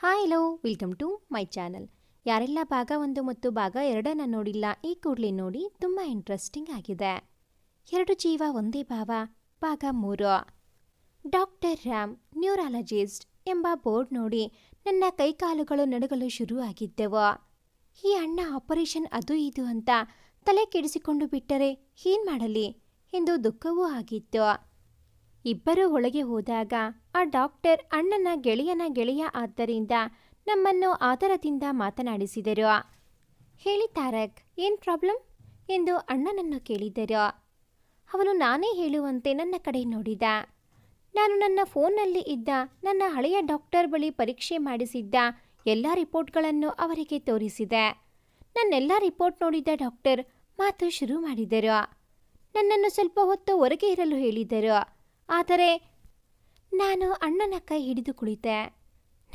Hi hello welcome to my channel ಯಾರೆಲ್ಲ ಭಾಗ ಒಂದು ಮತ್ತು ಭಾಗ ಎರಡನ್ನು ನೋಡಿಲ್ಲ, ಈ ಕೂಡಲೇ ನೋಡಿ ತುಂಬ ಇಂಟ್ರೆಸ್ಟಿಂಗ್ ಆಗಿದೆ. ಎರಡು ಜೀವ, ಒಂದೇ ಭಾವ, ಭಾಗ ಮೂರು. ಡಾಕ್ಟರ್ ರಾಮ್ ನ್ಯೂರಾಲಜಿಸ್ಟ್ ಎಂಬ ಬೋರ್ಡ್ ನೋಡಿ ನನ್ನ ಕೈಕಾಲುಗಳು ನಡುಗಲು ಶುರುವಾಗಿದ್ದೆವು. ಈ ಅಣ್ಣ ಆಪರೇಷನ್ ಅದು ಇದು ಅಂತ ತಲೆ ಕೆಡಿಸಿಕೊಂಡು ಬಿಟ್ಟರೆ ಏನ್ ಮಾಡಲಿ ಎಂದು ದುಃಖವೂ ಆಗಿತ್ತು. ಇಬ್ಬರು ಒಳಗೆ ಹೋದಾಗ ಆ ಡಾಕ್ಟರ್ ಅಣ್ಣನ ಗೆಳೆಯನ ಗೆಳೆಯ ಆದ್ದರಿಂದ ನಮ್ಮನ್ನು ಆದರದಿಂದ ಮಾತನಾಡಿಸಿದರು. ಹೇಳಿ ತಾರಕ್, ಏನ್ ಪ್ರಾಬ್ಲಮ್? ಎಂದು ಅಣ್ಣನನ್ನು ಕೇಳಿದರು. ಅವನು ನಾನೇ ಹೇಳುವಂತೆ ನನ್ನ ಕಡೆ ನೋಡಿದ. ನಾನು ನನ್ನ ಫೋನ್ನಲ್ಲಿ ಇದ್ದ ನನ್ನ ಹಳೆಯ ಡಾಕ್ಟರ್ ಬಳಿ ಪರೀಕ್ಷೆ ಮಾಡಿಸಿದ್ದ ಎಲ್ಲ ರಿಪೋರ್ಟ್ಗಳನ್ನು ಅವರಿಗೆ ತೋರಿಸಿದೆ. ನನ್ನೆಲ್ಲ ರಿಪೋರ್ಟ್ ನೋಡಿದ ಡಾಕ್ಟರ್ ಮಾತು ಶುರು ಮಾಡಿದರು. ನನ್ನನ್ನು ಸ್ವಲ್ಪ ಹೊತ್ತು ಹೊರಗೆ ಇರಲು ಹೇಳಿದರು. ಆದರೆ ನಾನು ಅಣ್ಣನ ಕೈ ಹಿಡಿದು ಕುಳಿತೆ.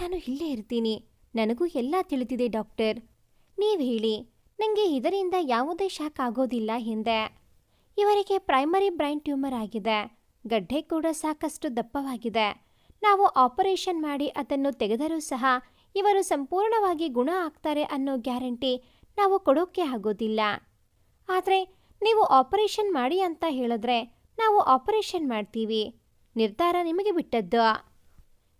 ನಾನು ಇಲ್ಲೇ ಇರ್ತೀನಿ. ನನಗೂ ಎಲ್ಲ ತಿಳಿದಿದೆ, ಡಾಕ್ಟರ್. ನೀವು ಹೇಳಿ ನನಗೆ ಇದರಿಂದ ಯಾವುದೇ ಶಾಕ್ ಆಗೋದಿಲ್ಲ ಎಂದೆ. ಇವರಿಗೆ ಪ್ರೈಮರಿ ಬ್ರೈನ್ ಟ್ಯೂಮರ್ ಆಗಿದೆ. ಗಡ್ಡೆ ಕೂಡ ಸಾಕಷ್ಟು ದಪ್ಪವಾಗಿದೆ. ನಾವು ಆಪರೇಷನ್ ಮಾಡಿ ಅದನ್ನು ತೆಗೆದರೂ ಸಹ ಇವರು ಸಂಪೂರ್ಣವಾಗಿ ಗುಣ ಆಗ್ತಾರೆ ಅನ್ನೋ ಗ್ಯಾರಂಟಿ ನಾವು ಕೊಡೋಕ್ಕೆ ಆಗೋದಿಲ್ಲ. ಆದರೆ ನೀವು ಆಪರೇಷನ್ ಮಾಡಿ ಅಂತ ಹೇಳಿದ್ರೆ ನಾವು ಆಪರೇಷನ್ ಮಾಡ್ತೀವಿ. ನಿರ್ಧಾರ ನಿಮಗೆ ಬಿಟ್ಟದ್ದು.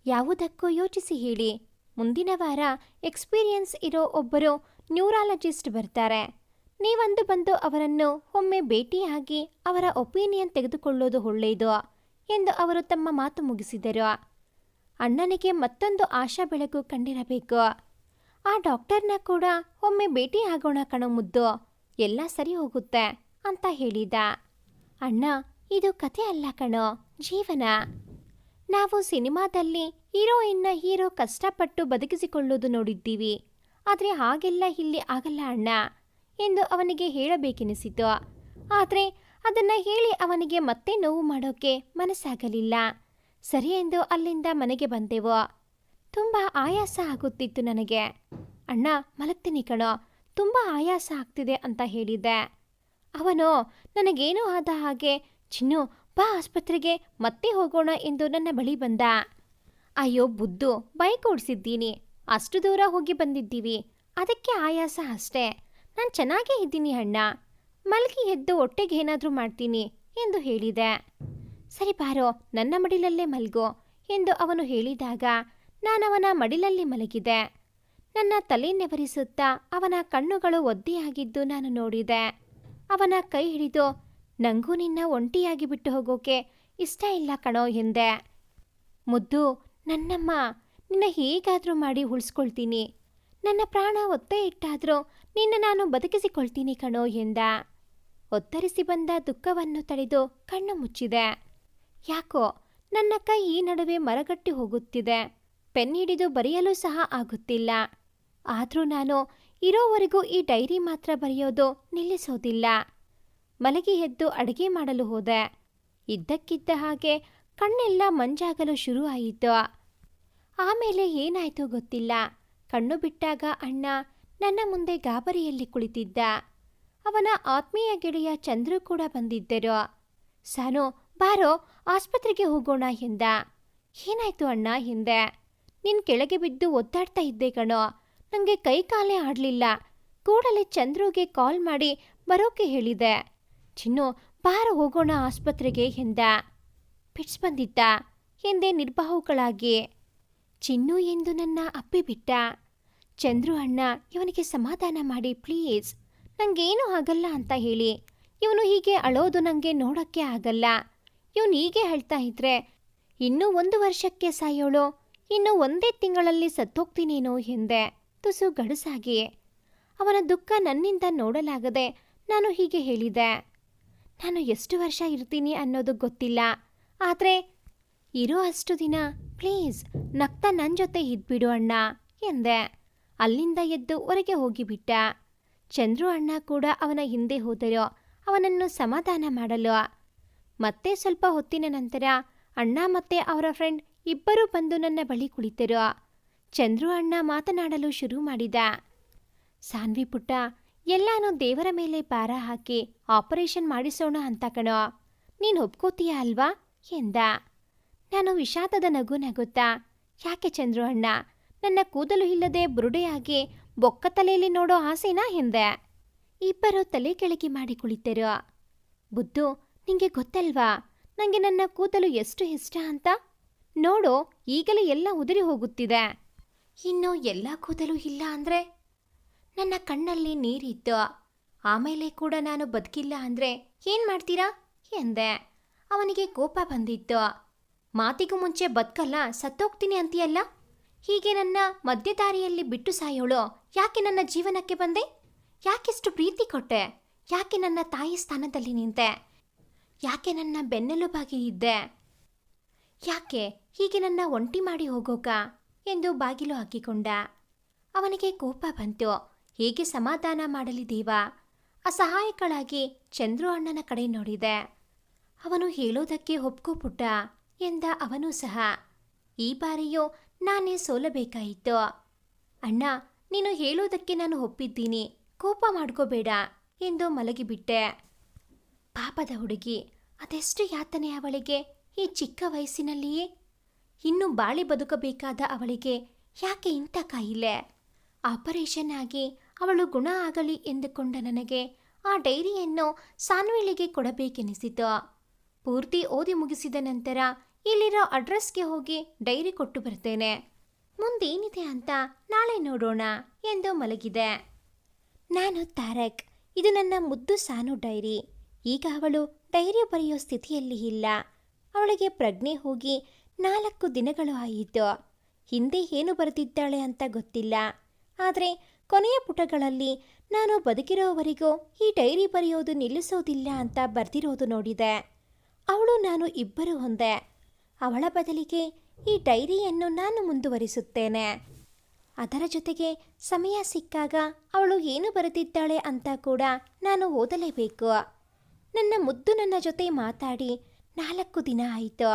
ಯಾವುದಕ್ಕೂ ಯೋಚಿಸಿ ಹೇಳಿ. ಮುಂದಿನ ವಾರ ಎಕ್ಸ್ಪೀರಿಯನ್ಸ್ ಇರೋ ಒಬ್ಬರು ನ್ಯೂರಾಲಜಿಸ್ಟ್ ಬರ್ತಾರೆ. ನೀವಂದು ಬಂದು ಅವರನ್ನು ಒಮ್ಮೆ ಭೇಟಿಯಾಗಿ ಅವರ ಒಪಿನಿಯನ್ ತೆಗೆದುಕೊಳ್ಳೋದು ಒಳ್ಳೆಯದು ಎಂದು ಅವರು ತಮ್ಮ ಮಾತು ಮುಗಿಸಿದರು. ಅಣ್ಣನಿಗೆ ಮತ್ತೊಂದು ಆಶಾ ಬೆಳಕು ಕಂಡಿರಬೇಕು. ಆ ಡಾಕ್ಟರ್ನ ಕೂಡ ಒಮ್ಮೆ ಭೇಟಿ ಆಗೋಣ ಕಣೋ ಮುದ್ದು. ಎಲ್ಲ ಸರಿ ಹೋಗುತ್ತೆ ಅಂತ ಹೇಳಿದ. ಅಣ್ಣ ಇದು ಕತೆ ಅಲ್ಲ ಕಣೋ, ಜೀವನ. ನಾವು ಸಿನಿಮಾದಲ್ಲಿ ಹೀರೋಯಿನ್ನ ಹೀರೋ ಕಷ್ಟಪಟ್ಟು ಬದುಕಿಸಿಕೊಳ್ಳೋದು ನೋಡಿದ್ದೀವಿ. ಆದರೆ ಹಾಗೆಲ್ಲ ಇಲ್ಲಿ ಆಗಲ್ಲ ಅಣ್ಣ, ಎಂದು ಅವನಿಗೆ ಹೇಳಬೇಕೆನಿಸಿತು. ಆದರೆ ಅದನ್ನು ಹೇಳಿ ಅವನಿಗೆ ಮತ್ತೆ ನೋವು ಮಾಡೋಕೆ ಮನಸ್ಸಾಗಲಿಲ್ಲ. ಸರಿ ಎಂದು ಅಲ್ಲಿಂದ ಮನೆಗೆ ಬಂದೆವು. ತುಂಬ ಆಯಾಸ ಆಗುತ್ತಿತ್ತು ನನಗೆ. ಅಣ್ಣ, ಮಲಗ್ತೀನಿ ಕಣೋ, ತುಂಬ ಆಯಾಸ ಆಗ್ತಿದೆ ಅಂತ ಹೇಳಿದ್ದೆ. ಅವನು, ನನಗೇನೂ ಆದ ಹಾಗೆ ಚಿನ್ನು, ಬಾ ಆಸ್ಪತ್ರೆಗೆ ಮತ್ತೆ ಹೋಗೋಣ ಎಂದು ನನ್ನ ಬಳಿ ಬಂದ. ಅಯ್ಯೋ ಬುದ್ದು, ಬೈಕ್ ಓಡಿಸಿದ್ದೀನಿ. ಅಷ್ಟು ದೂರ ಹೋಗಿ ಬಂದಿದ್ದೀವಿ. ಅದಕ್ಕೆ ಆಯಾಸ ಅಷ್ಟೇ. ನಾನು ಚೆನ್ನಾಗೇ ಇದ್ದೀನಿ ಅಣ್ಣ. ಮಲಗಿ ಎದ್ದು ಹೊಟ್ಟೆಗೆ ಏನಾದರೂ ಮಾಡ್ತೀನಿ ಎಂದು ಹೇಳಿದೆ. ಸರಿ ಬಾರೋ, ನನ್ನ ಮಡಿಲಲ್ಲೇ ಮಲ್ಗೋ ಎಂದು ಅವನು ಹೇಳಿದಾಗ ನಾನವನ ಮಡಿಲಲ್ಲಿ ಮಲಗಿದೆ ನನ್ನ ತಲೆ ನೆವರಿಸುತ್ತಾ ಅವನ ಕಣ್ಣುಗಳು ಒದ್ದೆಯಾಗಿದ್ದು ನಾನು ನೋಡಿದೆ. ಅವನ ಕೈ ಹಿಡಿದು ನಂಗೂ ನಿನ್ನ ಒಂಟಿಯಾಗಿ ಬಿಟ್ಟು ಹೋಗೋಕೆ ಇಷ್ಟ ಇಲ್ಲ ಕಣೋ ಎಂದೆ ಮುದ್ದು, ನನ್ನಮ್ಮ, ನಿನ್ನ ಹೇಗಾದರೂ ಮಾಡಿ ಉಳಿಸ್ಕೊಳ್ತೀನಿ. ನನ್ನ ಪ್ರಾಣ ಒತ್ತೆ ಇಟ್ಟಾದರೂ ನಿನ್ನ ನಾನು ಬದುಕಿಸಿಕೊಳ್ತೀನಿ ಕಣೋ ಎಂದ ಒತ್ತರಿಸಿ ಬಂದ ದುಃಖವನ್ನು ತಡೆದು ಕಣ್ಣು ಮುಚ್ಚಿದೆ. ಯಾಕೋ, ನನ್ನ ಕೈ ಈ ನಡುವೆ ಮರಗಟ್ಟಿ ಹೋಗುತ್ತಿದೆ. ಪೆನ್ ಹಿಡಿದು ಬರೆಯಲು ಸಹ ಆಗುತ್ತಿಲ್ಲ. ಆದರೂ ನಾನು ಇರೋವರೆಗೂ ಈ ಡೈರಿ ಮಾತ್ರ ಬರೆಯೋದು ನಿಲ್ಲಿಸೋದಿಲ್ಲ. ಮಲಗಿ ಎದ್ದು ಅಡುಗೆ ಮಾಡಲು ಹೋದೆ. ಇದ್ದಕ್ಕಿದ್ದ ಹಾಗೆ ಕಣ್ಣೆಲ್ಲ ಮಂಜಾಗಲು ಶುರು ಆಯಿತು ಆಮೇಲೆ ಏನಾಯ್ತು ಗೊತ್ತಿಲ್ಲ. ಕಣ್ಣು ಬಿಟ್ಟಾಗ ಅಣ್ಣ ನನ್ನ ಮುಂದೆ ಗಾಬರಿಯಲ್ಲಿ ಕುಳಿತಿದ್ದ. ಅವನ ಆತ್ಮೀಯ ಗೆಳೆಯ ಚಂದ್ರು ಕೂಡ ಬಂದಿದ್ದರು. ಸಾನು, ಬಾರೋ, ಆಸ್ಪತ್ರೆಗೆ ಹೋಗೋಣ ಎಂದ. ಏನಾಯ್ತು ಅಣ್ಣ ಹಿಂದೆ ನಿನ್ ಕೆಳಗೆ ಬಿದ್ದು ಒದ್ದಾಡ್ತಾ ಇದ್ದೆ ಕಣೋ. ನನಗೆ ಕೈ ಕಾಲೇ ಆಡಲಿಲ್ಲ. ಕೂಡಲೇ ಚಂದ್ರುಗೆ ಕಾಲ್ ಮಾಡಿ ಬರೋಕೆ ಹೇಳಿದೆ. ಚಿನ್ನು ಬಾರ ಹೋಗೋಣ ಆಸ್ಪತ್ರೆಗೆ ಎಂದ. ಪಿಟ್ಸ್ ಬಂದಿದ್ದ. ಎಂದೇ ನಿರ್ಬಾಹುಗಳಾಗಿ ಚಿನ್ನು ಎಂದು ನನ್ನ ಅಪ್ಪಿ ಬಿಟ್ಟ. ಚಂದ್ರು ಅಣ್ಣ, ಇವನಿಗೆ ಸಮಾಧಾನ ಮಾಡಿ ಪ್ಲೀಸ್. ನಂಗೇನೂ ಆಗಲ್ಲ ಅಂತ ಹೇಳಿ. ಇವನು ಹೀಗೆ ಅಳೋದು ನನಗೆ ನೋಡೋಕ್ಕೆ ಆಗಲ್ಲ. ಇವನು ಹೀಗೆ ಹೇಳ್ತಾ ಇದ್ರೆ, ಇನ್ನೂ ಒಂದು ವರ್ಷಕ್ಕೆ ಸಾಯೋಳು. ಇನ್ನು ಒಂದೇ ತಿಂಗಳಲ್ಲಿ ಸತ್ತೋಗ್ತೀನೇನೋ? ಎಂದೆ. ತುಸು ಗಡುಸಾಗಿ. ಅವನ ದುಃಖ ನನ್ನಿಂದ ನೋಡಲಾಗದೆ ನಾನು ಹೀಗೆ ಹೇಳಿದೆ. ನಾನು ಎಷ್ಟು ವರ್ಷ ಇರ್ತೀನಿ ಅನ್ನೋದು ಗೊತ್ತಿಲ್ಲ. ಆದರೆ ಇರೋ ಅಷ್ಟು ದಿನ ಪ್ಲೀಸ್ ನಕ್ತ ನನ್ನ ಜೊತೆ ಇದ್ಬಿಡು ಅಣ್ಣ ಎಂದೆ. ಅಲ್ಲಿಂದ ಎದ್ದು ಹೊರಗೆ ಹೋಗಿಬಿಟ್ಟ. ಚಂದ್ರು ಅಣ್ಣ ಕೂಡ ಅವನ ಹಿಂದೆ ಹೋದರು ಅವನನ್ನು ಸಮಾಧಾನ ಮಾಡಲು. ಮತ್ತೆ ಸ್ವಲ್ಪ ಹೊತ್ತಿನ ನಂತರ ಅಣ್ಣ ಮತ್ತೆ ಅವರ ಫ್ರೆಂಡ್ ಇಬ್ಬರೂ ಬಂದು ನನ್ನ ಬಳಿ ಕುಳಿತರು. ಚಂದ್ರು ಅಣ್ಣ ಮಾತನಾಡಲು ಶುರು ಮಾಡಿದ. ಸಾನ್ವಿ ಪುಟ್ಟ ಎಲ್ಲಾನು ದೇವರ ಮೇಲೆ ಭಾರ ಹಾಕಿ ಆಪರೇಷನ್ ಮಾಡಿಸೋಣ ಅಂತ ಕಣೋ. ನೀನು ಒಪ್ಕೋತೀಯ ಅಲ್ವಾ? ಎಂದ. ನಾನು ವಿಷಾದದ ನಗು ನಗುತ್ತಾ. ಯಾಕೆ ಚಂದ್ರು ಅಣ್ಣ? ನನ್ನ ಕೂದಲು ಇಲ್ಲದೆ ಬುರುಡೆಯಾಗಿ ಬೊಕ್ಕ ತಲೆಯಲ್ಲಿ ನೋಡೋ ಆಸೆನಾ ಎಂದೆ. ಇಬ್ಬರು ತಲೆ ಕೆಳಗೆ ಮಾಡಿ ಕುಳಿತರು. ಬುದ್ಧು ನಿಂಗೆ ಗೊತ್ತಲ್ವಾ? ನನಗೆ ನನ್ನ ಕೂದಲು ಎಷ್ಟು ಇಷ್ಟ ಅಂತ? ನೋಡು, ಈಗಲೇ ಎಲ್ಲ ಉದುರಿ ಹೋಗುತ್ತಿದೆ. ಇನ್ನು ಎಲ್ಲ ಕೂದಲು ಇಲ್ಲ ಅಂದ್ರೆ? ನನ್ನ ಕಣ್ಣಲ್ಲಿ ನೀರಿತ್ತು. ಆಮೇಲೆ ಕೂಡ ನಾನು ಬದುಕಿಲ್ಲ ಅಂದ್ರೆ ಏನು ಮಾಡ್ತೀರಾ? ಎಂದೆ. ಅವನಿಗೆ ಕೋಪ ಬಂದಿತ್ತು. ಮಾತಿಗೂ ಮುಂಚೆ ಬದುಕಲ್ಲ, ಸತ್ತೋಗ್ತೀನಿ ಅಂತೀಯಲ್ಲ? ಹೀಗೆ ನನ್ನ ಮಧ್ಯದಾರಿಯಲ್ಲಿ ಬಿಟ್ಟು ಸಾಯೋಳು. ಯಾಕೆ ನನ್ನ ಜೀವನಕ್ಕೆ ಬಂದೆ? ಯಾಕೆಷ್ಟು ಪ್ರೀತಿ ಕೊಟ್ಟೆ? ಯಾಕೆ ನನ್ನ ತಾಯಿ ಸ್ಥಾನದಲ್ಲಿ ನಿಂತೆ? ಯಾಕೆ ನನ್ನ ಬೆನ್ನೆಲುಬಾಗಿ ಇದ್ದೆ? ಯಾಕೆ ಹೀಗೆ ನನ್ನ ಒಂಟಿ ಮಾಡಿ ಹೋಗೋಕ? ಎಂದು ಬಾಗಿಲು ಹಾಕಿಕೊಂಡ. ಅವನಿಗೆ ಕೋಪ ಬಂತು. ಹೇಗೆ ಸಮಾಧಾನ ಮಾಡಲಿ ದೇವ? ಅಸಹಾಯಕಳಾಗಿ ಚಂದ್ರು ಅಣ್ಣನ ಕಡೆ ನೋಡಿದೆ. ಅವನು ಹೇಳೋದಕ್ಕೆ ಒಪ್ಕೋಪುಟ್ಟ ಎಂದ ಅವನು ಸಹ. ಈ ಬಾರಿಯೂ ನಾನೇ ಸೋಲಬೇಕಾಯಿತು. ಅಣ್ಣ, ನೀನು ಹೇಳೋದಕ್ಕೆ ನಾನು ಒಪ್ಪಿದ್ದೀನಿ. ಕೋಪ ಮಾಡ್ಕೋಬೇಡ ಎಂದು ಮಲಗಿಬಿಟ್ಟೆ. ಪಾಪದ ಹುಡುಗಿ, ಅದೆಷ್ಟು ಯಾತನೆ ಅವಳಿಗೆ ಈ ಚಿಕ್ಕ ವಯಸ್ಸಿನಲ್ಲಿಯೇ? ಇನ್ನು ಬಾಳಿ ಬದುಕಬೇಕಾದ ಅವಳಿಗೆ ಯಾಕೆ ಇಂಥ ಕಾಯಿಲೆ? ಆಪರೇಷನ್ ಆಗಿ ಅವಳು ಗುಣ ಆಗಲಿ ಎಂದುಕೊಂಡ ನನಗೆ ಆ ಡೈರಿಯನ್ನು ಸಾನ್ವಿಳಿಗೆ ಕೊಡಬೇಕೆನಿಸಿತು. ಪೂರ್ತಿ ಓದಿ ಮುಗಿಸಿದ ನಂತರ ಇಲ್ಲಿರೋ ಅಡ್ರೆಸ್ಗೆ ಹೋಗಿ ಡೈರಿ ಕೊಟ್ಟು ಬರ್ತೇನೆ. ಮುಂದೇನಿದೆ ಅಂತ ನಾಳೆ ನೋಡೋಣ ಎಂದು ಮಲಗಿದೆ. ನಾನು ತಾರಕ್, ಇದು ನನ್ನ ಮುದ್ದು ಸಾನು ಡೈರಿ. ಈಗ ಅವಳು ಡೈರಿ ಬರೆಯೋ ಸ್ಥಿತಿಯಲ್ಲಿ ಇಲ್ಲ. ಅವಳಿಗೆ ಪ್ರಜ್ಞೆ ಹೋಗಿ ನಾಲ್ಕು ದಿನಗಳು ಆಯಿತು. ಹಿಂದೆ ಏನು ಬರೆದಿದ್ದಾಳೆ ಅಂತ ಗೊತ್ತಿಲ್ಲ. ಆದರೆ ಕೊನೆಯ ಪುಟಗಳಲ್ಲಿ ನಾನು ಬದುಕಿರೋವರೆಗೂ ಈ ಡೈರಿ ಬರೆಯೋದು ನಿಲ್ಲಿಸೋದಿಲ್ಲ ಅಂತ ಬರೆದಿರೋದು ನೋಡಿದೆ. ಅವಳು ನಾನು ಇಬ್ಬರು ಹೊಂದೆ ಅವಳ ಬದಲಿಗೆ ಈ ಡೈರಿಯನ್ನು ನಾನು ಮುಂದುವರಿಸುತ್ತೇನೆ. ಅದರ ಜೊತೆಗೆ ಸಮಯ ಸಿಕ್ಕಾಗ ಅವಳು ಏನು ಬರೆದಿದ್ದಾಳೆ ಅಂತ ಕೂಡ ನಾನು ಓದಲೇಬೇಕು. ನನ್ನ ಮುದ್ದು ನನ್ನ ಜೊತೆ ಮಾತಾಡಿ ನಾಲ್ಕು ದಿನ ಆಯಿತು.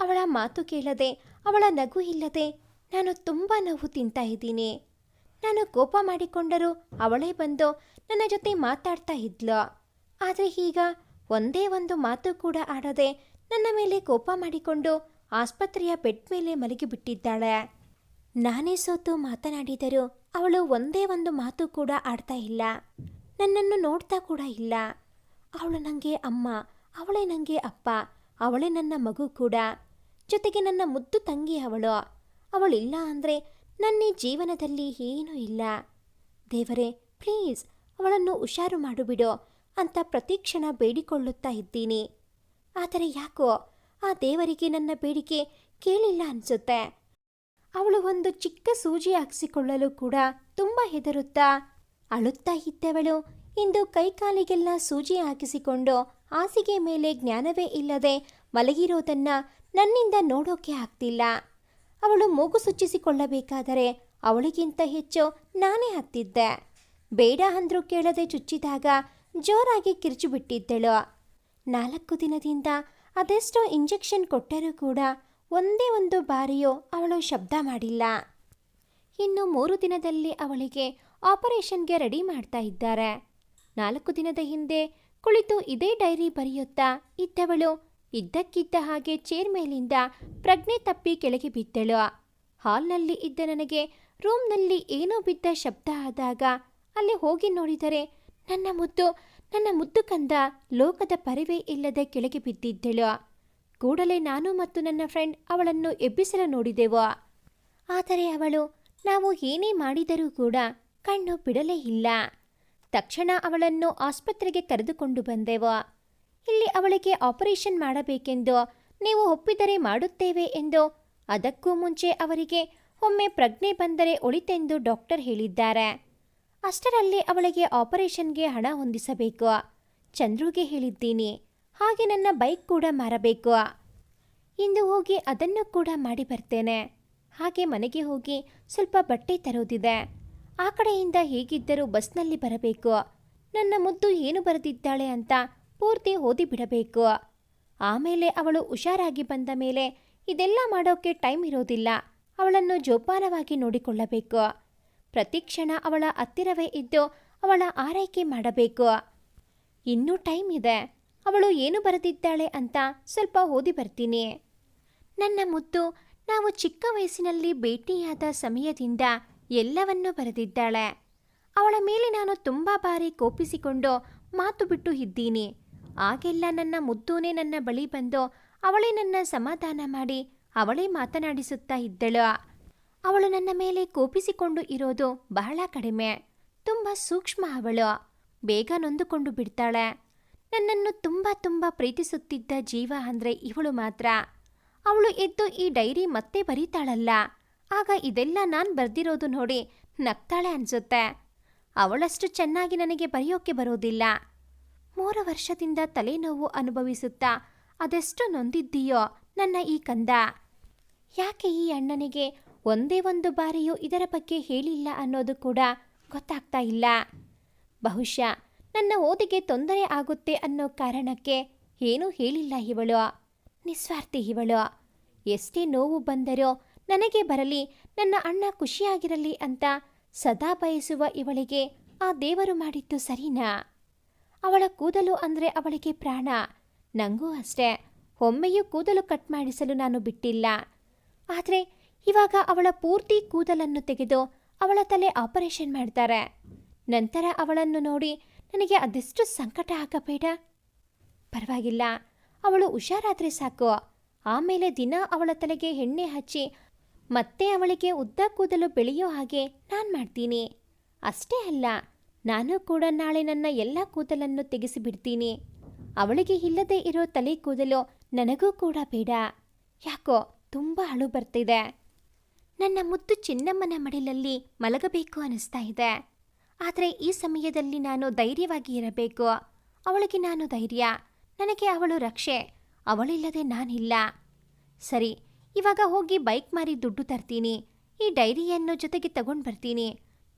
ಅವಳ ಮಾತು ಕೇಳದೆ ಅವಳ ನಗು ಇಲ್ಲದೆ ನಾನು ತುಂಬ ನೋವು ತಿಂತಾ ಇದ್ದೀನಿ. ನಾನು ಕೋಪ ಮಾಡಿಕೊಂಡರೂ ಅವಳೇ ಬಂದು ನನ್ನ ಜೊತೆ ಮಾತಾಡ್ತಾ ಇದ್ಲು. ಆದರೆ ಈಗ ಒಂದೇ ಒಂದು ಮಾತು ಕೂಡ ಆಡದೆ ನನ್ನ ಮೇಲೆ ಕೋಪ ಮಾಡಿಕೊಂಡು ಆಸ್ಪತ್ರೆಯ ಬೆಡ್ ಮೇಲೆ ಮಲಗಿಬಿಟ್ಟಿದ್ದಾಳೆ ನಾನೇ ಸೋತು ಮಾತನಾಡಿದರೂ ಅವಳು ಒಂದೇ ಒಂದು ಮಾತು ಕೂಡ ಆಡ್ತಾ ಇಲ್ಲ. ನನ್ನನ್ನು ನೋಡ್ತಾ ಕೂಡ ಇಲ್ಲ. ಅವಳು ನನಗೆ ಅಮ್ಮ, ಅವಳೇ ನನಗೆ ಅಪ್ಪ, ಅವಳೇ ನನ್ನ ಮಗು ಕೂಡ. ಜೊತೆಗೆ ನನ್ನ ಮುದ್ದು ತಂಗಿ ಅವಳು. ಅವಳಿಲ್ಲ ಅಂದರೆ ನನ್ನ ಜೀವನದಲ್ಲಿ ಏನೂ ಇಲ್ಲ. ದೇವರೇ, ಪ್ಲೀಸ್ ಅವಳನ್ನು ಹುಷಾರು ಮಾಡಿಬಿಡೋ ಅಂತ ಪ್ರತಿಕ್ಷಣ ಬೇಡಿಕೊಳ್ಳುತ್ತಾ ಇದ್ದೀನಿ. ಆದರೆ ಯಾಕೋ ಆ ದೇವರಿಗೆ ನನ್ನ ಬೇಡಿಕೆ ಕೇಳಿಲ್ಲ ಅನಿಸುತ್ತೆ. ಅವಳು ಒಂದು ಚಿಕ್ಕ ಸೂಜಿ ಹಾಕಿಸಿಕೊಳ್ಳಲು ಕೂಡ ತುಂಬ ಹೆದರುತ್ತಾ ಅಳುತ್ತಾ ಇದ್ದವಳು. ಇಂದು ಕೈಕಾಲಿಗೆಲ್ಲ ಸೂಜಿ ಹಾಕಿಸಿಕೊಂಡು ಹಾಸಿಗೆ ಮೇಲೆ ಜ್ಞಾನವೇ ಇಲ್ಲದೆ ಮಲಗಿರೋದನ್ನ ನನ್ನಿಂದ ನೋಡೋಕೆ ಆಗ್ತಿಲ್ಲ. ಅವಳು ಮೂಗು ಸುಚ್ಚಿಸಿಕೊಳ್ಳಬೇಕಾದರೆ ಅವಳಿಗಿಂತ ಹೆಚ್ಚು ನಾನೇ ಹತ್ತಿದ್ದೆ. ಬೇಡ ಅಂದ್ರೂ ಕೇಳದೆ ಚುಚ್ಚಿದಾಗ ಜೋರಾಗಿ ಕಿರ್ಚು ಬಿಟ್ಟಿದ್ದಳು. ನಾಲ್ಕು ದಿನದಿಂದ ಅದೆಷ್ಟೋ ಇಂಜೆಕ್ಷನ್ ಕೊಟ್ಟರೂ ಕೂಡ ಒಂದೇ ಒಂದು ಬಾರಿಯೂ ಅವಳು ಶಬ್ದ ಮಾಡಿಲ್ಲ. ಇನ್ನು ಮೂರು ದಿನದಲ್ಲಿ ಅವಳಿಗೆ ಆಪರೇಷನ್ಗೆ ರೆಡಿ ಮಾಡ್ತಾ ಇದ್ದಾರೆ. ನಾಲ್ಕು ದಿನದ ಹಿಂದೆ ಕುಳಿತು ಇದೇ ಡೈರಿ ಬರೆಯುತ್ತಾ ಇದ್ದವಳು ಇದ್ದಕ್ಕಿದ್ದ ಹಾಗೆ ಚೇರ್ ಮೇಲಿಂದ ಪ್ರಜ್ಞೆ ತಪ್ಪಿ ಕೆಳಗೆ ಬಿದ್ದಳು. ಹಾಲ್ನಲ್ಲಿ ಇದ್ದ ನನಗೆ ರೂಮ್ನಲ್ಲಿ ಏನೋ ಬಿದ್ದ ಶಬ್ದ ಆದಾಗ ಅಲ್ಲಿ ಹೋಗಿ ನೋಡಿದರೆ ನನ್ನ ಮುದ್ದು ನನ್ನ ಮುದ್ದು ಕಂದ ಲೋಕದ ಪರಿವೇ ಇಲ್ಲದೆ ಕೆಳಗೆ ಬಿದ್ದಿದ್ದಳು. ಕೂಡಲೇ ನಾನು ಮತ್ತು ನನ್ನ ಫ್ರೆಂಡ್ ಅವಳನ್ನು ಎಬ್ಬಿಸಲು ನೋಡಿದೆವು. ಆದರೆ ಅವಳು ನಾವು ಏನೇ ಮಾಡಿದರೂ ಕೂಡ ಕಣ್ಣು ಬಿಡಲೇ ಇಲ್ಲ. ತಕ್ಷಣ ಅವಳನ್ನು ಆಸ್ಪತ್ರೆಗೆ ಕರೆದುಕೊಂಡು ಬಂದೆವು. ಇಲ್ಲಿ ಅವಳಿಗೆ ಆಪರೇಷನ್ ಮಾಡಬೇಕೆಂದು ನೀವು ಒಪ್ಪಿದರೆ ಮಾಡುತ್ತೇವೆ ಎಂದು ಅದಕ್ಕೂ ಮುಂಚೆ ಅವರಿಗೆ ಒಮ್ಮೆ ಪ್ರಜ್ಞೆ ಬಂದರೆ ಒಳಿತೆಂದು ಡಾಕ್ಟರ್ ಹೇಳಿದ್ದಾರೆ. ಅಷ್ಟರಲ್ಲಿ ಅವಳಿಗೆ ಆಪರೇಷನ್ಗೆ ಹಣ ಹೊಂದಿಸಬೇಕು. ಚಂದ್ರುಗೆ ಹೇಳಿದ್ದೀನಿ. ಹಾಗೆ ನನ್ನ ಬೈಕ್ ಕೂಡ ಮಾರಬೇಕು. ಇಂದು ಹೋಗಿ ಅದನ್ನು ಕೂಡ ಮಾಡಿ ಬರ್ತೇನೆ. ಹಾಗೆ ಮನೆಗೆ ಹೋಗಿ ಸ್ವಲ್ಪ ಬಟ್ಟೆ ತರೋದಿದೆ. ಆ ಕಡೆಯಿಂದ ಹೇಗಿದ್ದರೂ ಬಸ್ನಲ್ಲಿ ಬರಬೇಕು. ನನ್ನ ಮುದ್ದು ಏನು ಬರೆದಿದ್ದಾಳೆ ಅಂತ ಪೂರ್ತಿ ಓದಿ ಬಿಡಬೇಕು ಆಮೇಲೆ ಅವಳು ಹುಷಾರಾಗಿ ಬಂದ ಮೇಲೆ ಇದೆಲ್ಲ ಮಾಡೋಕ್ಕೆ ಟೈಮ್ ಇರೋದಿಲ್ಲ. ಅವಳನ್ನು ಜೋಪಾನವಾಗಿ ನೋಡಿಕೊಳ್ಳಬೇಕು. ಪ್ರತಿಕ್ಷಣ ಅವಳ ಹತ್ತಿರವೇ ಇದ್ದು ಅವಳ ಆರೈಕೆ ಮಾಡಬೇಕು. ಇನ್ನೂ ಟೈಮ್ ಇದೆ. ಅವಳು ಏನು ಬರೆದಿದ್ದಾಳೆ ಅಂತ ಸ್ವಲ್ಪ ಓದಿ ಬರ್ತೀನಿ. ನನ್ನ ಮುದ್ದು, ನಾವು ಚಿಕ್ಕ ವಯಸ್ಸಿನಲ್ಲಿ ಭೇಟಿಯಾದ ಸಮಯದಿಂದ ಎಲ್ಲವನ್ನೂ ಬರೆದಿದ್ದಾಳೆ. ಅವಳ ಮೇಲೆ ನಾನು ತುಂಬ ಬಾರಿ ಕೋಪಿಸಿಕೊಂಡು ಮಾತು ಬಿಟ್ಟು ಇದ್ದೀನಿ. ಆಗೆಲ್ಲ ನನ್ನ ಮುದ್ದೂನೇ ನನ್ನ ಬಳಿ ಬಂದು ಅವಳೇ ನನ್ನ ಸಮಾಧಾನ ಮಾಡಿ ಅವಳೇ ಮಾತನಾಡಿಸುತ್ತಾ ಇದ್ದಳು. ಅವಳು ನನ್ನ ಮೇಲೆ ಕೋಪಿಸಿಕೊಂಡು ಇರೋದು ಬಹಳ ಕಡಿಮೆ. ತುಂಬ ಸೂಕ್ಷ್ಮ ಅವಳು. ಬೇಗ ನೊಂದುಕೊಂಡು ಬಿಡ್ತಾಳೆ. ನನ್ನನ್ನು ತುಂಬ ತುಂಬ ಪ್ರೀತಿಸುತ್ತಿದ್ದ ಜೀವ ಅಂದರೆ ಇವಳು ಮಾತ್ರ. ಅವಳು ಎದ್ದು ಈ ಡೈರಿ ಮತ್ತೆ ಬರೀತಾಳಲ್ಲ. ಆಗ ಇದೆಲ್ಲ ನಾನು ಬರ್ದಿರೋದು ನೋಡಿ ನಗ್ತಾಳೆ ಅನ್ಸುತ್ತೆ. ಅವಳಷ್ಟು ಚೆನ್ನಾಗಿ ನನಗೆ ಬರೆಯೋಕೆ ಬರೋದಿಲ್ಲ. ಮೂರು ವರ್ಷದಿಂದ ತಲೆನೋವು ಅನುಭವಿಸುತ್ತಾ ಅದೆಷ್ಟು ನೊಂದಿದ್ದೀಯೋ ನನ್ನ ಈ ಕಂದ. ಯಾಕೆ ಈ ಅಣ್ಣನಿಗೆ ಒಂದೇ ಒಂದು ಬಾರಿಯೂ ಇದರ ಬಗ್ಗೆ ಹೇಳಿಲ್ಲ ಅನ್ನೋದು ಕೂಡ ಗೊತ್ತಾಗ್ತಾ ಇಲ್ಲ. ಬಹುಶಃ ನನ್ನ ಓದಿಗೆ ತೊಂದರೆ ಆಗುತ್ತೆ ಅನ್ನೋ ಕಾರಣಕ್ಕೆ ಏನೂ ಹೇಳಿಲ್ಲ ಇವಳು. ನಿಸ್ವಾರ್ಥಿ ಇವಳು. ಎಷ್ಟೇ ನೋವು ಬಂದರೂ ನನಗೆ ಬರಲಿ, ನನ್ನ ಅಣ್ಣ ಖುಷಿಯಾಗಿರಲಿ ಅಂತ ಸದಾ ಬಯಸುವ ಇವಳಿಗೆ ಆ ದೇವರು ಮಾಡಿದ್ದು ಸರಿನಾ? ಅವಳ ಕೂದಲು ಅಂದರೆ ಅವಳಿಗೆ ಪ್ರಾಣ. ನಂಗೂ ಅಷ್ಟೇ. ಒಮ್ಮೆಯೂ ಕೂದಲು ಕಟ್ ಮಾಡಿಸಲು ನಾನು ಬಿಟ್ಟಿಲ್ಲ. ಆದರೆ ಇವಾಗ ಅವಳ ಪೂರ್ತಿ ಕೂದಲನ್ನು ತೆಗೆದು ಅವಳ ತಲೆ ಆಪರೇಷನ್ ಮಾಡ್ತಾರೆ. ನಂತರ ಅವಳನ್ನು ನೋಡಿ ನನಗೆ ಅದೆಷ್ಟು ಸಂಕಟ ಹಾಕಬೇಡ ಪರವಾಗಿಲ್ಲ. ಅವಳು ಹುಷಾರಾದರೆ ಸಾಕು. ಆಮೇಲೆ ದಿನ ಅವಳ ತಲೆಗೆ ಎಣ್ಣೆ ಹಚ್ಚಿ ಮತ್ತೆ ಅವಳಿಗೆ ಉದ್ದ ಕೂದಲು ಬೆಳೆಯೋ ಹಾಗೆ ನಾನು ಮಾಡ್ತೀನಿ. ಅಷ್ಟೇ ಅಲ್ಲ. ನಾನು ಕೂಡ ನಾಳೆ ನನ್ನ ಎಲ್ಲ ಕೂದಲನ್ನು ತೆಗೆಸಿಬಿಡ್ತೀನಿ. ಅವಳಿಗೆ ಇಲ್ಲದೆ ಇರೋ ತಲೆ ಕೂದಲು ನನಗೂ ಕೂಡ ಬೇಡ. ಯಾಕೋ ತುಂಬ ಅಳು ಬರ್ತಿದೆ. ನನ್ನ ಮುದ್ದು ಚಿನ್ನಮ್ಮನ ಮಡಿಲಲ್ಲಿ ಮಲಗಬೇಕು ಅನಿಸ್ತಾ ಇದೆ. ಆದರೆ ಈ ಸಮಯದಲ್ಲಿ ನಾನು ಧೈರ್ಯವಾಗಿ ಇರಬೇಕು. ಅವಳಿಗೆ ನಾನು ಧೈರ್ಯ. ನನಗೆ ಅವಳು ರಕ್ಷೆ. ಅವಳಿಲ್ಲದೆ ನಾನಿಲ್ಲ. ಸರಿ, ಇವಾಗ ಹೋಗಿ ಬೈಕ್ ಮಾರಿ ದುಡ್ಡು ತರ್ತೀನಿ. ಈ ಡೈರಿಯನ್ನು ಜೊತೆಗೆ ತಗೊಂಡು ಬರ್ತೀನಿ.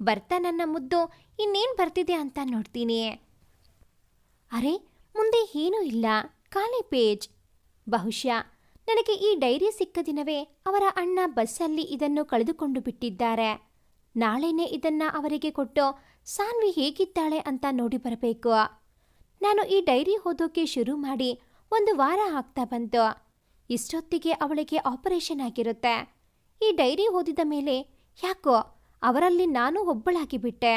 ಬರ್ತಾ ನನ್ನ ಮುದ್ದು, ಇನ್ನೇನು ಬರ್ತಿದೆ ಅಂತ ನೋಡ್ತೀನಿ. ಅರೆ, ಮುಂದೆ ಏನೂ ಇಲ್ಲ. ಖಾಲಿ ಪೇಜ್. ಬಹುಶಃ ನನಗೆ ಈ ಡೈರಿ ಸಿಕ್ಕ ದಿನವೇ ಅವರ ಅಣ್ಣ ಬಸ್ಸಲ್ಲಿ ಇದನ್ನು ಕಳೆದುಕೊಂಡು ಬಿಟ್ಟಿದ್ದಾರೆ. ನಾಳೆನೇ ಇದನ್ನ ಅವರಿಗೆ ಕೊಟ್ಟು ಸಾನ್ವಿ ಹೇಗಿದ್ದಾಳೆ ಅಂತ ನೋಡಿ ಬರಬೇಕು. ನಾನು ಈ ಡೈರಿ ಓದೋಕೆ ಶುರು ಮಾಡಿ ಒಂದು ವಾರ ಆಗ್ತಾ ಬಂತು. ಇಷ್ಟೊತ್ತಿಗೆ ಅವಳಿಗೆ ಆಪರೇಷನ್ ಆಗಿರುತ್ತೆ. ಈ ಡೈರಿ ಓದಿದ ಮೇಲೆ ಯಾಕೋ ಅವರಲ್ಲಿ ನಾನು ಒಬ್ಬಳಾಗಿಬಿಟ್ಟೆ.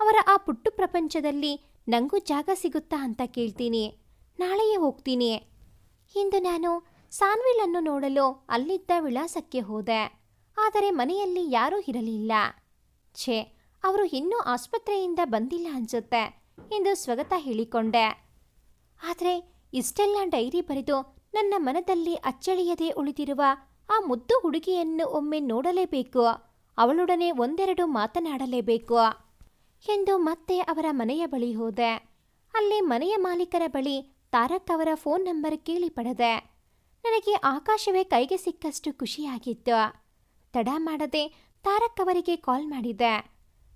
ಅವರ ಆ ಪುಟ್ಟು ಪ್ರಪಂಚದಲ್ಲಿ ನಂಗೂ ಜಾಗ ಸಿಗುತ್ತಾ ಅಂತ ಕೇಳ್ತೀನಿ. ನಾಳೆಯೇ ಹೋಗ್ತೀನಿ. ಇಂದು ನಾನು ಸಾನ್ವಿಲನ್ನು ನೋಡಲು ಅಲ್ಲಿದ್ದ ವಿಳಾಸಕ್ಕೆ ಹೋದೆ. ಆದರೆ ಮನೆಯಲ್ಲಿ ಯಾರೂ ಇರಲಿಲ್ಲ. ಛೇ, ಅವರು ಇನ್ನೂ ಆಸ್ಪತ್ರೆಯಿಂದ ಬಂದಿಲ್ಲ ಅನ್ಸುತ್ತೆ ಎಂದು ಸ್ವಗತ ಹೇಳಿಕೊಂಡೆ. ಆದರೆ ಇಷ್ಟೆಲ್ಲ ಡೈರಿ ಬರೆದು ನನ್ನ ಮನದಲ್ಲಿ ಅಚ್ಚಳಿಯದೆ ಉಳಿದಿರುವ ಆ ಮುದ್ದು ಹುಡುಗಿಯನ್ನು ಒಮ್ಮೆ ನೋಡಲೇಬೇಕು. ಅವಳೊಡನೆ ಒಂದೆರಡು ಮಾತನಾಡಲೇಬೇಕು ಎಂದು ಮತ್ತೆ ಅವರ ಮನೆಯ ಬಳಿ ಹೋದೆ. ಅಲ್ಲಿ ಮನೆಯ ಮಾಲೀಕರ ಬಳಿ ತಾರಕ್ ಅವರ ಫೋನ್ ನಂಬರ್ ಕೇಳಿ ಪಡೆದೆ. ನನಗೆ ಆಕಾಶವೇ ಕೈಗೆ ಸಿಕ್ಕಷ್ಟು ಖುಷಿಯಾಗಿತ್ತು. ತಡ ಮಾಡದೆ ತಾರಕ್ ಅವರಿಗೆ ಕಾಲ್ ಮಾಡಿದೆ.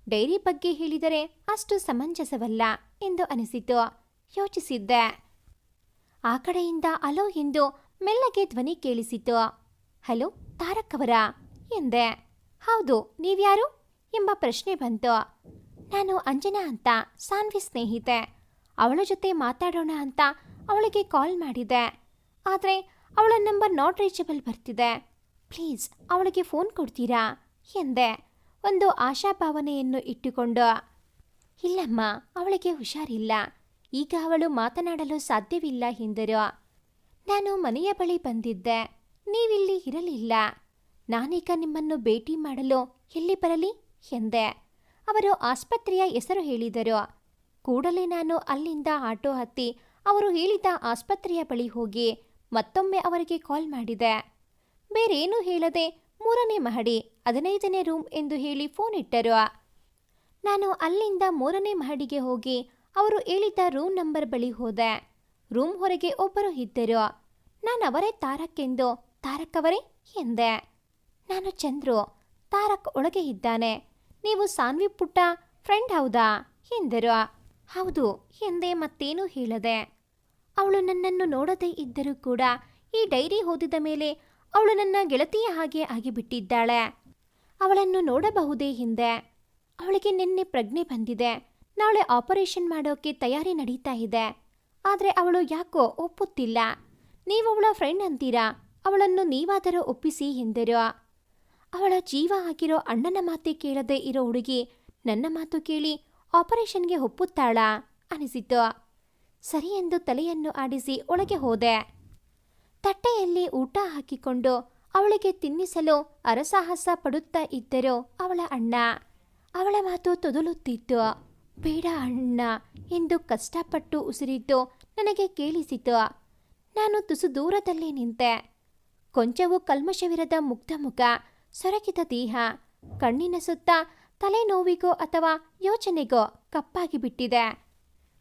ಡೈರಿ ಬಗ್ಗೆ ಹೇಳಿದರೆ ಅಷ್ಟು ಸಮಂಜಸವಲ್ಲ ಎಂದು ಅನಿಸಿತು. ಯೋಚಿಸಿದ್ದೆ. ಆ ಕಡೆಯಿಂದ ಅಲೋ ಎಂದು ಮೆಲ್ಲಗೆ ಧ್ವನಿ ಕೇಳಿಸಿತು. ಹಲೋ, ತಾರಕ್ ಅವರ, ಎಂದೆ. ಹೌದು, ನೀವ್ಯಾರು? ಎಂಬ ಪ್ರಶ್ನೆ ಬಂತು. ನಾನು ಅಂಜನಾ ಅಂತ, ಸಾನ್ವಿ ಸ್ನೇಹಿತೆ. ಅವಳ ಜೊತೆ ಮಾತಾಡೋಣ ಅಂತ ಅವಳಿಗೆ ಕಾಲ್ ಮಾಡಿದೆ. ಆದರೆ ಅವಳ ನಂಬರ್ ನಾಟ್ ರೀಚಬಲ್ ಬರ್ತಿದೆ. ಪ್ಲೀಸ್, ಅವಳಿಗೆ ಫೋನ್ ಕೊಡ್ತೀರಾ? ಎಂದೆ. ಒಂದು ಆಶಾಭಾವನೆಯನ್ನು ಇಟ್ಟುಕೊಂಡು. ಇಲ್ಲಮ್ಮ, ಅವಳಿಗೆ ಹುಷಾರಿಲ್ಲ. ಈಗ ಅವಳು ಮಾತನಾಡಲು ಸಾಧ್ಯವಿಲ್ಲ ಎಂದರು. ನಾನು ಮನೆಯ ಬಳಿ ಬಂದಿದ್ದೆ. ನೀವಿಲ್ಲಿ ಇರಲಿಲ್ಲ. ನಾನೀಗ ನಿಮ್ಮನ್ನು ಭೇಟಿ ಮಾಡಲು ಎಲ್ಲಿ ಬರಲಿ? ಎಂದೆ. ಅವರು ಆಸ್ಪತ್ರೆಯ ಹೆಸರು ಹೇಳಿದರು. ಕೂಡಲೇ ನಾನು ಅಲ್ಲಿಂದ ಆಟೋ ಹತ್ತಿ ಅವರು ಹೇಳಿದ ಆಸ್ಪತ್ರೆಯ ಬಳಿ ಹೋಗಿ ಮತ್ತೊಮ್ಮೆ ಅವರಿಗೆ ಕಾಲ್ ಮಾಡಿದೆ. ಬೇರೇನೂ ಹೇಳದೆ ಮೂರನೇ ಮಹಡಿ, ಹದಿನೈದನೇ ರೂಮ್ ಎಂದು ಹೇಳಿ ಫೋನ್ ಇಟ್ಟರು. ನಾನು ಅಲ್ಲಿಂದ ಮೂರನೇ ಮಹಡಿಗೆ ಹೋಗಿ ಅವರು ಹೇಳಿದ್ದ ರೂಮ್ ನಂಬರ್ ಬಳಿ ಹೋದೆ. ರೂಮ್ ಹೊರಗೆ ಒಬ್ಬರು ಇದ್ದರು. ನಾನು ಅವರೇ ತಾರಕ್ಕೆಂದು ತಾರಕ್ ಅವರೇ? ಎಂದೆ. ನಾನು ಚಂದ್ರು. ತಾರಕ್ ಒಳಗೆ ಇದ್ದಾನೆ. ನೀವು ಸಾನ್ವಿ ಪುಟ್ಟ ಫ್ರೆಂಡ್ ಹೌದಾ? ಎಂದರು. ಹೌದು, ಎಂದೇ ಮತ್ತೇನೂ ಹೇಳದೆ. ಅವಳು ನನ್ನನ್ನು ನೋಡದೇ ಇದ್ದರೂ ಕೂಡ ಈ ಡೈರಿ ಓದಿದ ಮೇಲೆ ಅವಳು ನನ್ನ ಗೆಳತಿಯ ಹಾಗೆ ಆಗಿಬಿಟ್ಟಿದ್ದಾಳೆ. ಅವಳನ್ನು ನೋಡಬಹುದೇ ಹಿಂದೆ? ಅವಳಿಗೆ ನಿನ್ನೆ ಪ್ರಜ್ಞೆ ಬಂದಿದೆ. ನಾಳೆ ಆಪರೇಷನ್ ಮಾಡೋಕೆ ತಯಾರಿ ನಡೀತಾ ಇದೆ. ಆದರೆ ಅವಳು ಯಾಕೋ ಒಪ್ಪುತ್ತಿಲ್ಲ. ನೀವು ಅವಳ ಫ್ರೆಂಡ್ ಅಂತೀರಾ? ಅವಳನ್ನು ನೀವಾದರೂ ಒಪ್ಪಿಸಿ, ಎಂದರು. ಅವಳ ಜೀವ ಆಗಿರೋ ಅಣ್ಣನ ಮಾತೆ ಕೇಳದೆ ಇರೋ ಹುಡುಗಿ ನನ್ನ ಮಾತು ಕೇಳಿ ಆಪರೇಷನ್ಗೆ ಒಪ್ಪುತ್ತಾಳ ಅನಿಸಿತು. ಸರಿ ಎಂದು ತಲೆಯನ್ನು ಆಡಿಸಿ ಒಳಗೆ ಹೋದೆ. ತಟ್ಟೆಯಲ್ಲಿ ಊಟ ಹಾಕಿಕೊಂಡು ಅವಳಿಗೆ ತಿನ್ನಿಸಲು ಅರಸಾಹಸ ಪಡುತ್ತಾ ಇದ್ದರು ಅವಳ ಅಣ್ಣ. ಅವಳ ಮಾತು ತೊದಲುತ್ತಿತ್ತು. ಬೇಡ ಅಣ್ಣ ಎಂದು ಕಷ್ಟಪಟ್ಟು ಉಸಿರಿದ್ದು ನನಗೆ ಕೇಳಿಸಿತು. ನಾನು ತುಸು ದೂರದಲ್ಲೇ ನಿಂತೆ. ಕೊಂಚವೂ ಕಲ್ಮಶವಿರದ ಮುಗ್ಧ ಮುಖ ಸೊರಗಿದ ದೇಹ, ಕಣ್ಣಿನ ಸುತ್ತ, ತಲೆನೋವಿಗೋ ಅಥವಾ ಯೋಚನೆಗೋ ಕಪ್ಪಾಗಿ ಬಿಟ್ಟಿದೆ.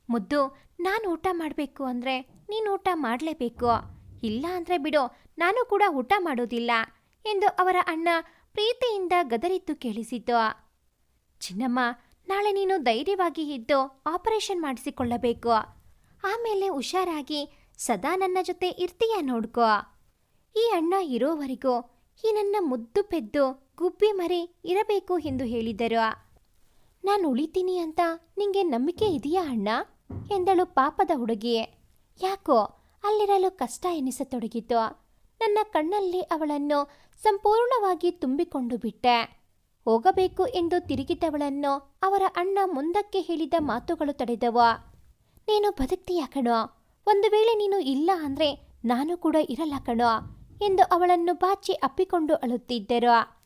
ಮುದ್ದು, ನಾನು ಊಟ ಮಾಡಬೇಕು ಅಂದರೆ ನೀನು ಊಟ ಮಾಡಲೇಬೇಕು. ಇಲ್ಲ ಅಂದರೆ ಬಿಡು, ನಾನು ಕೂಡ ಊಟ ಮಾಡೋದಿಲ್ಲ ಎಂದು ಅವರ ಅಣ್ಣ ಪ್ರೀತಿಯಿಂದ ಗದರಿದ್ದು ಕೇಳಿಸಿತು ಚಿನ್ನಮ್ಮ, ನಾಳೆ ನೀನು ಧೈರ್ಯವಾಗಿ ಇದ್ದು ಆಪರೇಷನ್ ಮಾಡಿಸಿಕೊಳ್ಳಬೇಕು. ಆಮೇಲೆ ಹುಷಾರಾಗಿ ಸದಾ ನನ್ನ ಜೊತೆ ಇರ್ತೀಯ ನೋಡ್ಕೋ. ಈ ಅಣ್ಣ ಇರೋವರೆಗೂ ಈ ನನ್ನ ಮುದ್ದು ಪೆದ್ದು ಗುಬ್ಬಿ ಮರಿ ಇರಬೇಕು ಎಂದು ಹೇಳಿದರು. ನಾನು ಉಳಿತೀನಿ ಅಂತ ನಿಂಗೆ ನಂಬಿಕೆ ಇದೆಯಾ ಅಣ್ಣ? ಎಂದಳು ಪಾಪದ ಹುಡುಗಿ. ಯಾಕೋ, ಅಲ್ಲಿರಲು ಕಷ್ಟ ಎನಿಸತೊಡಗಿತು. ನನ್ನ ಕಣ್ಣಲ್ಲಿ ಅವಳನ್ನು ಸಂಪೂರ್ಣವಾಗಿ ತುಂಬಿಕೊಂಡು ಬಿಟ್ಟೆ. ಹೋಗಬೇಕು ಎಂದು ತಿರುಗಿದವಳನ್ನು ಅವರ ಅಣ್ಣ ಮುಂದಕ್ಕೆ ಹೇಳಿದ ಮಾತುಗಳು ತಡೆದವ. ನೀನು ಬದುಕ್ತೀಯ ಕಣೋ? ಒಂದು ವೇಳೆ ನೀನು ಇಲ್ಲ ಅಂದ್ರೆ ನಾನು ಕೂಡ ಇರಲ್ಲ ಕಣೋ? ಎಂದು ಅವಳನ್ನು ಬಾಚಿ ಅಪ್ಪಿಕೊಂಡು ಅಳುತ್ತಿದ್ದರು.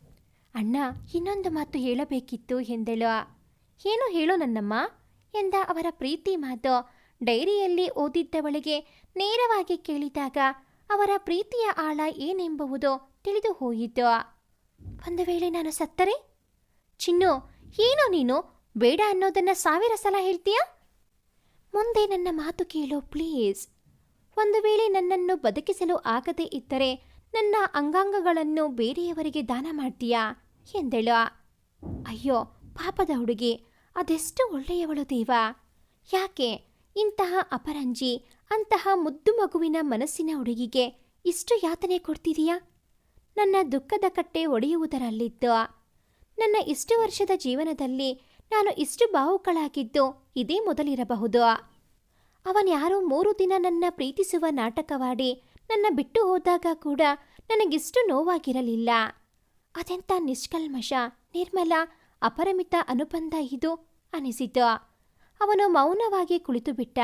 ಅಣ್ಣ, ಇನ್ನೊಂದು ಮಾತು ಹೇಳಬೇಕಿತ್ತು, ಎಂದಳು. ಏನು ಹೇಳು ನನ್ನಮ್ಮ, ಎಂದ ಅವರ ಪ್ರೀತಿ ಮಾತು. ಡೈರಿಯಲ್ಲಿ ಓದಿದ್ದವಳಿಗೆ ನೇರವಾಗಿ ಕೇಳಿದಾಗ ಅವರ ಪ್ರೀತಿಯ ಆಳ ಏನೆಂಬುವುದು ತಿಳಿದು ಹೋಯಿತು. ಒಂದು ವೇಳೆ ನಾನು ಸತ್ತರೆ? ಚಿನ್ನು, ಏನೋ ನೀನು? ಬೇಡ ಅನ್ನೋದನ್ನ ಸಾವಿರ ಸಲ ಹೇಳ್ತೀಯಾ? ಮುಂದೆ ನನ್ನ ಮಾತು ಕೇಳು, ಪ್ಲೀಸ್. ಒಂದು ವೇಳೆ ನನ್ನನ್ನು ಬದುಕಿಸಲು ಆಗದೇ ಇದ್ದರೆ ನನ್ನ ಅಂಗಾಂಗಗಳನ್ನು ಬೇರೆಯವರಿಗೆ ದಾನ ಮಾಡ್ತೀಯಾ? ಎಂದಳು. ಅಯ್ಯೋ, ಪಾಪದ ಹುಡುಗಿ, ಅದೆಷ್ಟು ಒಳ್ಳೆಯವಳು ದೇವ. ಯಾಕೆ? ಇಂತಹ ಅಪರಂಜಿ, ಅಂತಹ ಮುದ್ದು ಮಗುವಿನ ಮನಸ್ಸಿನ ಹುಡುಗಿಗೆ ಇಷ್ಟು ಯಾತನೆ ಕೊಡ್ತಿದೀಯಾ? ನನ್ನ ದುಃಖದ ಕಟ್ಟೆ ಒಡೆಯುವುದರಲ್ಲಿದ್ದು. ನನ್ನ ಇಷ್ಟು ವರ್ಷದ ಜೀವನದಲ್ಲಿ ನಾನು ಇಷ್ಟು ಬಾವುಗಳಾಗಿದ್ದು ಇದೇ ಮೊದಲಿರಬಹುದು. ಅವನ್ಯಾರೋ ಮೂರು ದಿನ ನನ್ನ ಪ್ರೀತಿಸುವ ನಾಟಕವಾಡಿ ನನ್ನ ಬಿಟ್ಟು ಹೋದಾಗ ಕೂಡ ನನಗಿಷ್ಟು ನೋವಾಗಿರಲಿಲ್ಲ. ಅದೆಂಥ ನಿಷ್ಕಲ್ಮಶ, ನಿರ್ಮಲ, ಅಪರಿಮಿತ ಅನುಬಂಧ ಇದು ಅನಿಸಿತು. ಅವನು ಮೌನವಾಗಿ ಕುಳಿತುಬಿಟ್ಟ.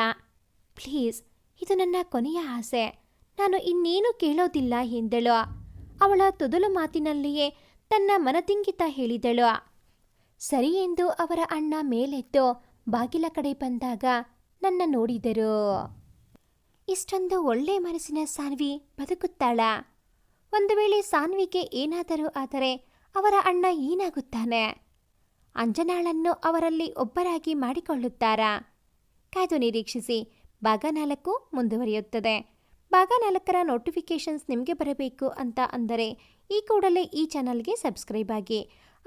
ಪ್ಲೀಸ್, ಇದು ನನ್ನ ಕೊನೆಯ ಆಸೆ. ನಾನು ಇನ್ನೇನು ಕೇಳೋದಿಲ್ಲ ಎಂದಳು. ಅವಳ ತೊದಲು ಮಾತಿನಲ್ಲಿಯೇ ತನ್ನ ಮನದಿಂಗಿತ ಹೇಳಿದಳು. ಸರಿ ಎಂದು ಅವರ ಅಣ್ಣ ಮೇಲೆದ್ದು ಬಾಗಿಲ ಕಡೆ ಬಂದಾಗ ನನ್ನ ನೋಡಿದರು. ಇಷ್ಟೊಂದು ಒಳ್ಳೆ ಮನಸ್ಸಿನ ಸಾನ್ವಿ ಬದುಕುತ್ತಾಳ. ಒಂದು ವೇಳೆ ಸಾನ್ವಿಗೆ ಏನಾದರೂ ಆದರೆ ಅವರ ಅಣ್ಣ ಏನಾಗುತ್ತಾನೆ? ಅಂಜನಾಳನ್ನು ಅವರಲ್ಲಿ ಒಬ್ಬರಾಗಿ ಮಾಡಿಕೊಳ್ಳುತ್ತಾರಾ? ಕಾಯ್ದು ನಿರೀಕ್ಷಿಸಿ. ಭಾಗ ನಾಲ್ಕು ಮುಂದುವರಿಯುತ್ತದೆ. ಭಾಗ ನಾಲ್ಕರ ನೋಟಿಫಿಕೇಷನ್ಸ್ ನಿಮಗೆ ಬರಬೇಕು ಅಂತ ಅಂದರೆ ಈ ಕೂಡಲೇ ಈ ಚಾನಲ್ಗೆ ಸಬ್ಸ್ಕ್ರೈಬ್ ಆಗಿ.